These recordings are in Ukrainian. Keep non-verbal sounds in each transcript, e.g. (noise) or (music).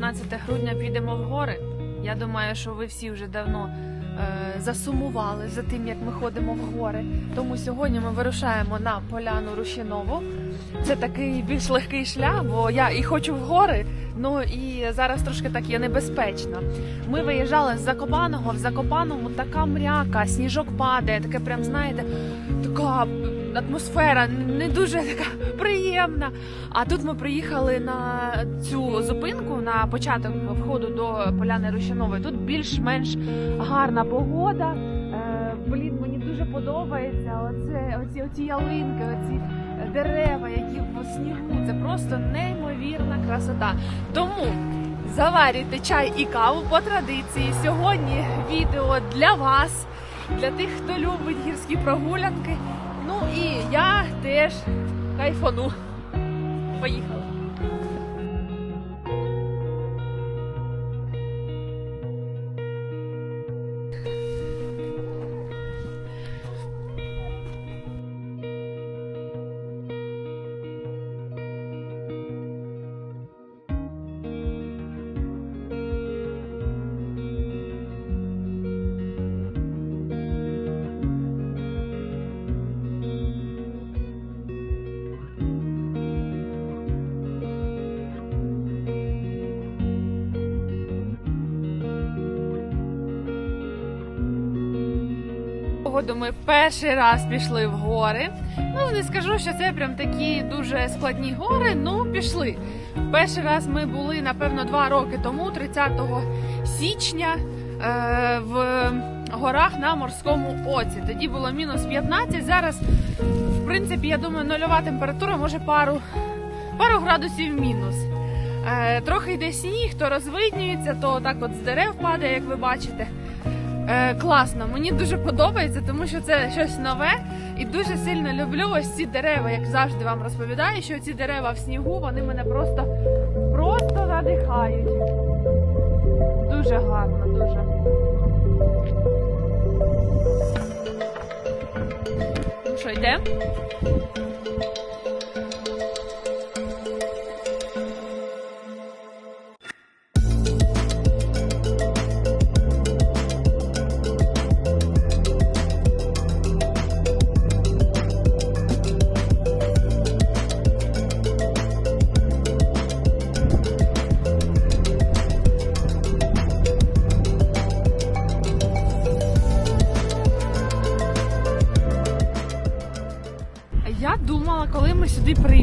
15 грудня підемо в гори. Я думаю, що ви всі вже давно е, засумували за тим, як ми ходимо в гори. Тому сьогодні ми вирушаємо на поляну Рушінову. Це такий більш легкий шлях, бо я і хочу в гори. Ну і зараз трошки так є небезпечно. Ми виїжджали з Закопаного. В Закопаному така мряка, сніжок падає, таке прям знаєте, така атмосфера не дуже така приємна. А тут ми приїхали на цю зупинку на початок входу до поляни Рощанової. Тут більш-менш гарна погода. Е, блін, мені дуже подобається. Оце оці, оці ялинки, оці дерева, які в снігу. Це просто неймовірна красота. Тому заварюйте чай і каву по традиції. Сьогодні відео для вас, для тих, хто любить гірські прогулянки. Ну і я теж кайфану. Поїхали. Погоду ми перший раз пішли в гори. Ну не скажу, що це прям такі дуже складні гори. Ну пішли. Перший раз ми були напевно два роки тому, 30 січня, е, в горах на морському оці. Тоді було мінус 15. Зараз, в принципі, я думаю, нульова температура, може пару, пару градусів мінус. Е, трохи йде сніг, то розвиднюється, то так от з дерев падає, як ви бачите. Е, класно, мені дуже подобається, тому що це щось нове і дуже сильно люблю ось ці дерева, як завжди вам розповідаю, що ці дерева в снігу вони мене просто, просто надихають. Дуже гарно, дуже. Ну що, йдемо?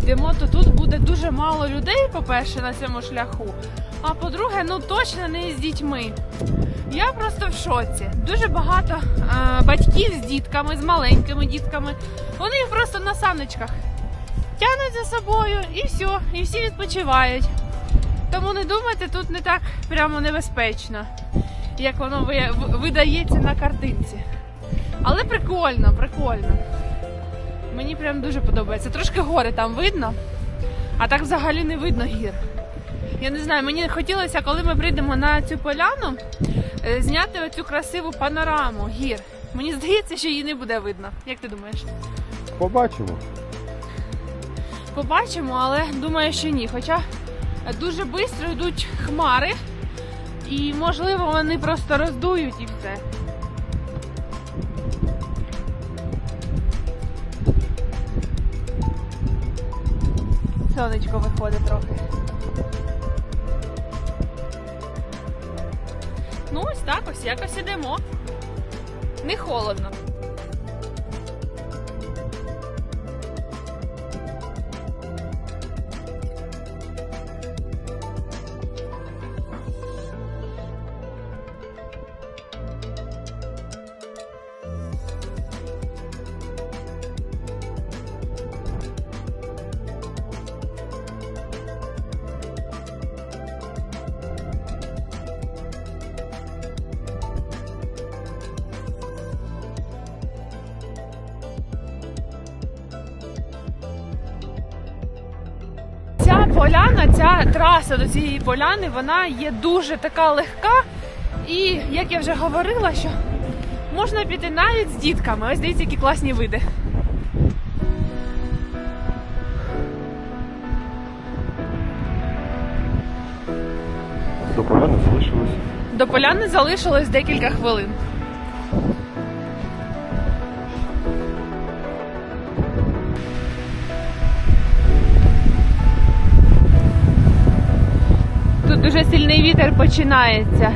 Сюди то тут буде дуже мало людей, по-перше, на цьому шляху. А по-друге, ну точно не з дітьми. Я просто в шоці. Дуже багато е, батьків з дітками, з маленькими дітками. Вони їх просто на саночках тягнуть за собою і все, і всі відпочивають. Тому не думайте, тут не так прямо небезпечно, як воно видається на картинці. Але прикольно, прикольно. Мені прям дуже подобається. Трошки гори там видно, а так взагалі не видно гір. Я не знаю, мені хотілося, коли ми прийдемо на цю поляну, е, зняти оцю красиву панораму гір. Мені здається, що її не буде видно. Як ти думаєш? Побачимо. Побачимо, але думаю, що ні. Хоча дуже швидко йдуть хмари, і можливо вони просто роздують і все. Сонечко виходить трохи. Ну, ось так ось якось ідемо. Не холодно. Поляна, ця траса до цієї поляни, вона є дуже така легка. І як я вже говорила, що можна піти навіть з дітками. Ось дивіться, які класні види. До поляни залишилось. До поляни залишилось декілька хвилин. Сильний вітер починається.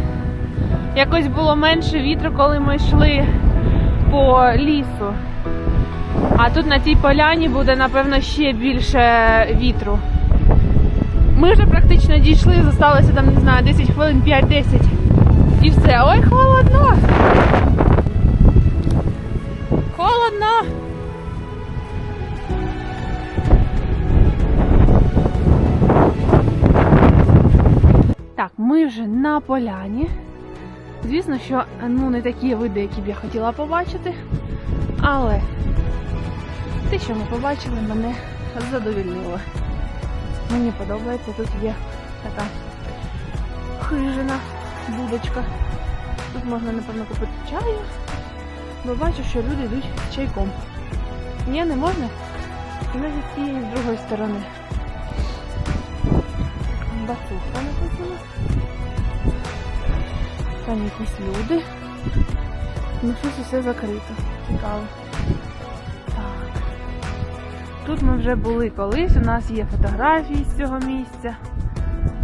Якось було менше вітру, коли ми йшли по лісу. А тут на цій поляні буде, напевно, ще більше вітру. Ми вже практично дійшли, залишилося там, не знаю, 10 хвилин, 5-10. І все. Ой, холодно! Холодно! Ми вже на поляні. Звісно, що ну не такі види, які б я хотіла побачити, але те, що ми побачили, мене задовільнило. Мені подобається, тут є така хижина, будочка. Тут можна, напевно, купити чаю, бо бачу, що люди йдуть чайком. Ні, не можна? І навіть з тієї з другої сторони. Бацуха написано. Там якісь люди. Ну щось усе закрито. Цікаво. Тут ми вже були колись, у нас є фотографії з цього місця.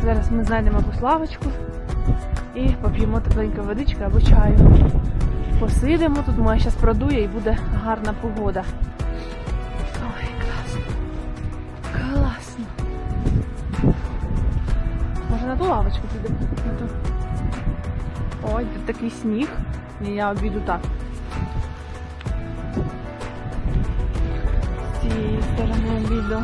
Зараз ми знайдемо якусь лавочку і поп'ємо тепленької водички або чаю. Посидимо, тут моя зараз продує і буде гарна погода. Ой, класно. Класно. Може на ту лавочку підемо? Ой, тут такий сніг. Ні, я обіду так. З цієї сторони обіду.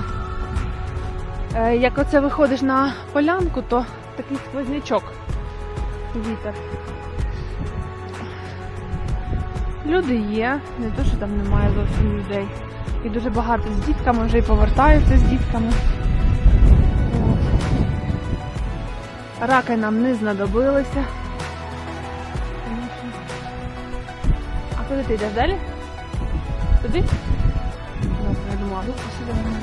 Е, як оце виходиш на полянку, то такий сквознячок. Вітер. Люди є, не то, що там немає зовсім людей. І дуже багато з дітками вже і повертаються з дітками. Раки нам не знадобилися. Куди ти йдеш далі? Туди? Добре, я думала, тут посидимо.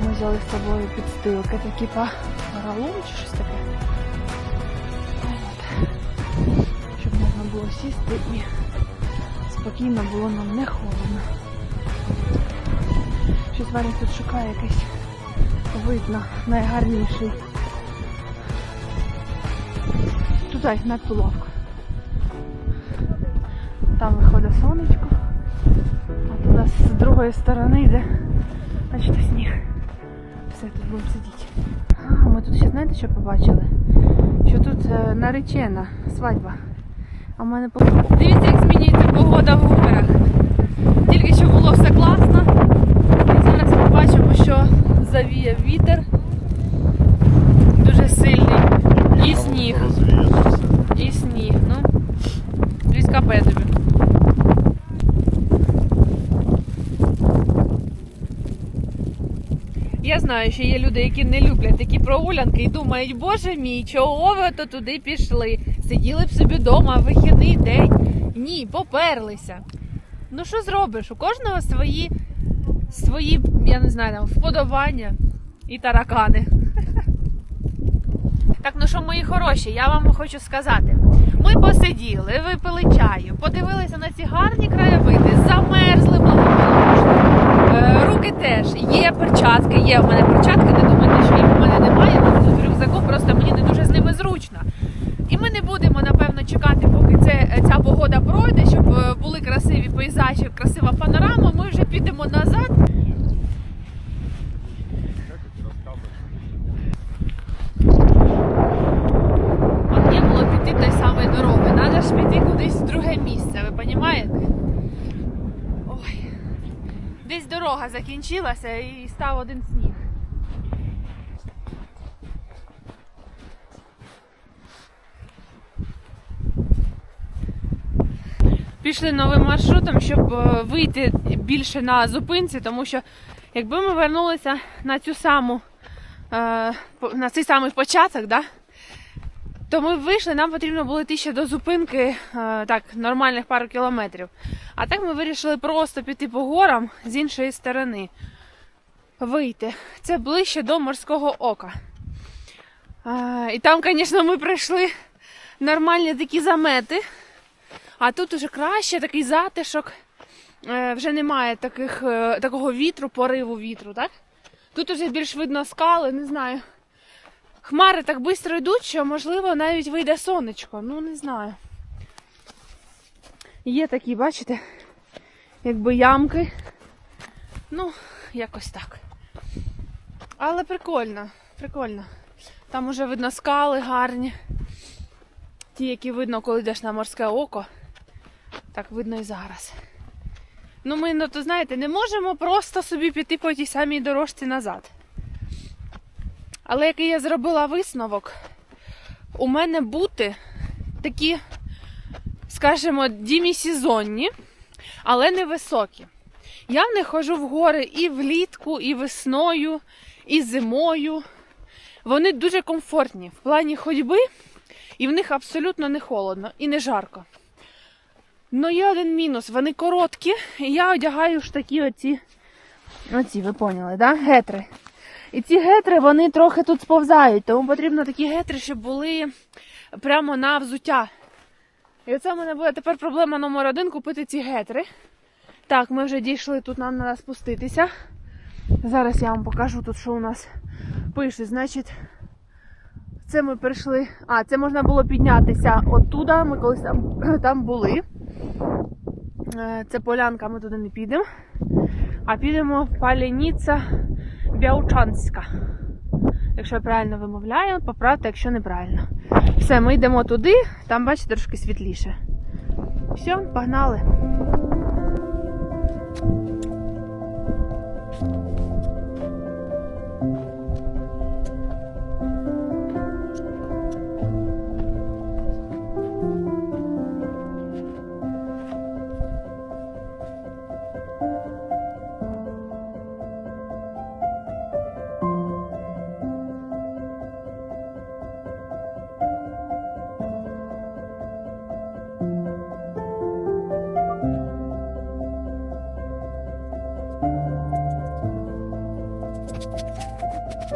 Ми взяли з собою підстилки, такі па паралон чи щось таке. Щоб можна було сісти і спокійно було нам не холодно. Щось Ваня тут шукає якийсь вид на найгарніший. Туди, на ту лавку. Там виходить сонечко. А туди з другої сторони йде, бачите, сніг. Все, тут будемо сидіти. А, ми тут ще знаєте, що побачили? Що тут е, наречена свадьба. А в мене. Дивіться, як змінюється погода в горах. Тільки що було все класно. І зараз ми бачимо, що завіє вітер. Дуже сильний. І сніг. І сніг. Ну, десь капе. Я знаю, що є люди, які не люблять такі прогулянки і думають, боже мій, чого ви то туди пішли? Сиділи б собі вдома, вихідний день. Ні, поперлися. Ну що зробиш? У кожного свої, свої, я не знаю, там, вподобання і таракани. Так, ну що, мої хороші, я вам хочу сказати. Ми посиділи, випили чаю, подивилися на ці гарні краєвиди, замерзли благополучно. Е, руки теж є перчатки, є в мене перчатки, не думайте, що їх в мене немає, тут в рюкзаку, просто мені не дуже з ними зручно. Не будемо, напевно, чекати, поки це, ця погода пройде, щоб е, були красиві пейзажі, красива панорама. Ми вже підемо назад. Дорога закінчилася і став один сніг. Пішли новим маршрутом, щоб е, вийти більше на зупинці, тому що якби ми вернулися на цю саму е, на цей самий початок, да, То ми вийшли, нам потрібно було йти ще до зупинки, е, так, нормальних пару кілометрів. А так ми вирішили просто піти по горам з іншої сторони. Вийти. Це ближче до морського ока. А, і там, звісно, ми пройшли нормальні такі замети. А тут уже краще такий затишок. Е, вже немає таких, е, такого вітру, пориву вітру, так? Тут уже більш видно скали, не знаю. Хмари так швидко йдуть, що можливо навіть вийде сонечко. Ну не знаю. Є такі, бачите, якби ямки. Ну, якось так. Але прикольно, прикольно. Там уже видно скали гарні. Ті, які видно, коли йдеш на морське око. Так видно і зараз. Ну, ми, ну, то знаєте, не можемо просто собі піти по тій самій дорожці назад. Але який я зробила висновок, у мене бути такі, скажімо, дімісезонні, але не високі. Я в них ходжу в гори і влітку, і весною, і зимою. Вони дуже комфортні в плані ходьби, і в них абсолютно не холодно і не жарко. Ну, є один мінус, вони короткі, і я одягаю ж такі оці, оці, ви поняли, да? гетри. І ці гетри вони трохи тут сповзають, тому потрібно такі гетри, щоб були прямо на взуття. І оце в мене буде тепер проблема номер один купити ці гетри. Так, ми вже дійшли, тут нам треба спуститися. Зараз я вам покажу тут, що у нас пише. Значить, це ми прийшли. А, це можна було піднятися оттуда. Ми колись там, (clears throat) там були. Е, Це полянка, ми туди не підемо. А підемо Паляніця Бяучанська. Якщо я правильно вимовляю, поправте, якщо неправильно. Все, ми йдемо туди, там, бачите, трошки світліше. Все, погнали. І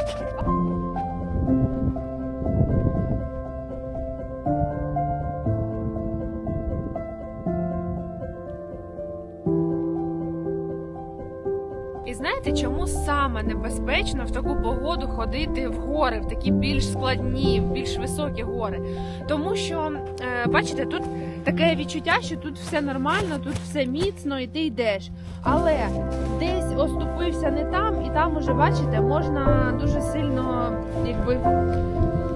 знаєте, чому саме небезпечно в таку погоду ходити в гори, в такі більш складні, в більш високі гори? Тому що, е, бачите, тут таке відчуття, що тут все нормально, тут все міцно, і ти йдеш. Але десь оступився не там, і там уже, бачите, можна дуже сильно якби.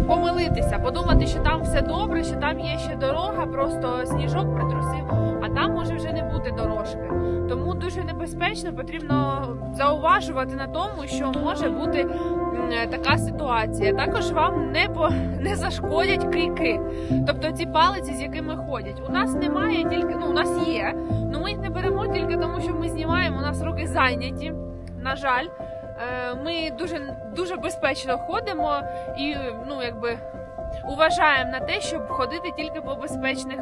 Помилитися, подумати, що там все добре, що там є ще дорога, просто сніжок притрусив, а там може вже не бути дорожки. Тому дуже небезпечно, потрібно зауважувати на тому, що може бути така ситуація. Також вам не по не зашкодять кийки, тобто ці палиці, з якими ходять. У нас немає тільки, ну у нас є, але ми їх не беремо тільки тому, що ми знімаємо. У нас руки зайняті. На жаль, Е, ми дуже дуже безпечно ходимо і ну якби. Уважаємо на те, щоб ходити тільки по безпечних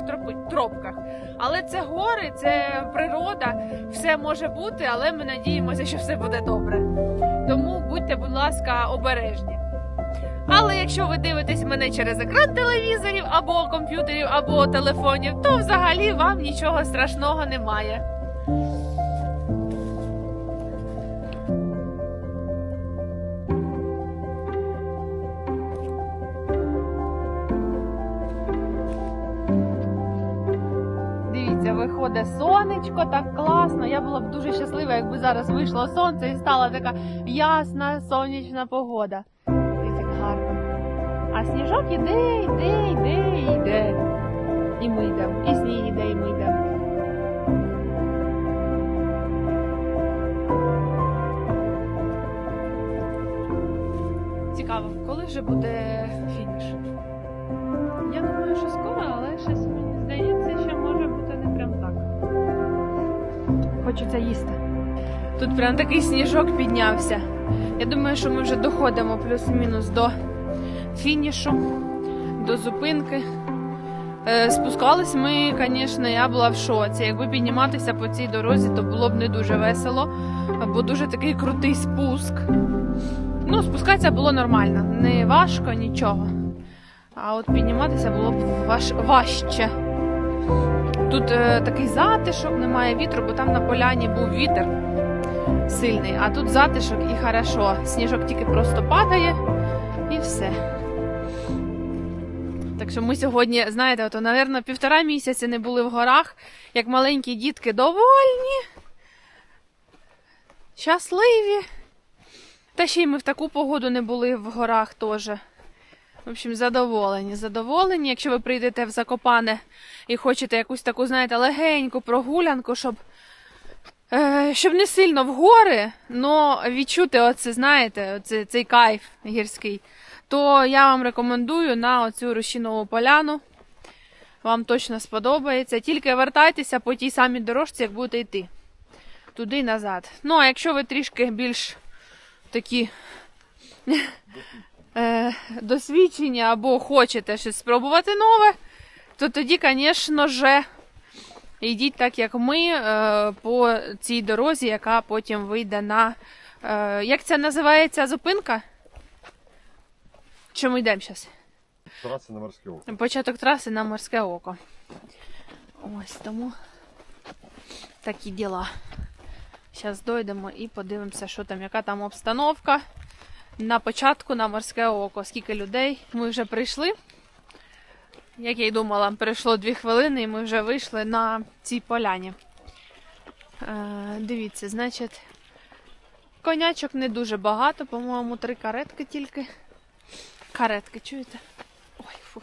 тропках. Але це гори, це природа, все може бути, але ми надіємося, що все буде добре. Тому будьте, будь ласка, обережні. Але якщо ви дивитесь мене через екран телевізорів або комп'ютерів, або телефонів, то взагалі вам нічого страшного немає. Виходить сонечко, так класно. Я була б дуже щаслива, якби зараз вийшло сонце і стала така ясна сонячна погода. Як гарно. А сніжок іде, йде, йде, йде. І ми йдемо. І сніг іде, і ми йдемо. Цікаво, коли вже буде Хочеться їсти. Тут прям такий сніжок піднявся. Я думаю, що ми вже доходимо плюс-мінус до фінішу. до зупинки. Е, Спускались ми, звісно, я була в шоці. Якби підніматися по цій дорозі, то було б не дуже весело, бо дуже такий крутий спуск. Ну, спускатися було нормально, не важко, нічого. А от підніматися було б важ... важче. Тут е, такий затишок, немає вітру, бо там на поляні був вітер сильний, а тут затишок і хорошо. Сніжок тільки просто падає і все. Так що ми сьогодні, знаєте, ото, напевно, півтора місяці не були в горах, як маленькі дітки довольні, щасливі. Та ще й ми в таку погоду не були в горах теж. В общем, задоволені, задоволені. Якщо ви прийдете в Закопане і хочете якусь таку, знаєте, легеньку прогулянку, щоб, е, щоб не сильно в гори, але відчути оце, знаєте, оце, цей кайф гірський, то я вам рекомендую на оцю розчинову поляну. Вам точно сподобається. Тільки вертайтеся по тій самій дорожці, як будете йти. Туди і назад. Ну, а якщо ви трішки більш такі е, досвідчені або хочете щось спробувати нове, то тоді, звісно ж, йдіть так, як ми, е, по цій дорозі, яка потім вийде на. Е, як це називається зупинка? Чи ми йдемо зараз? Трасса на морське око. Початок траси на морське око. Ось тому такі діла. Зараз дойдемо і подивимося, що там, яка там обстановка. На початку на морське око. Скільки людей ми вже прийшли. Як я й думала, пройшло дві хвилини і ми вже вийшли на цій поляні. Е, дивіться, значить, конячок не дуже багато, по-моєму, три каретки тільки. Каретки, чуєте? Ой, фу.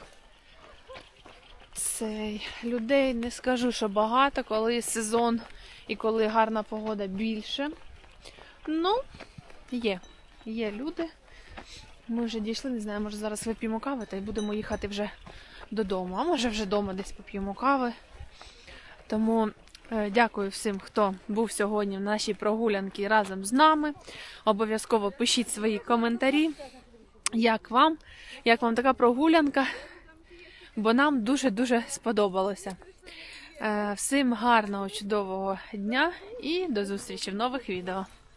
Цей людей не скажу, що багато, коли сезон і коли гарна погода більше. Ну, є. Є люди. Ми вже дійшли, не знаю, може зараз вип'ємо кави та й будемо їхати вже додому. А може вже вдома десь поп'ємо кави. Тому е, дякую всім, хто був сьогодні в нашій прогулянці разом з нами. Обов'язково пишіть свої коментарі. Як вам? Як вам така прогулянка? Бо нам дуже-дуже сподобалося. Е, Всім гарного, чудового дня і до зустрічі в нових відео.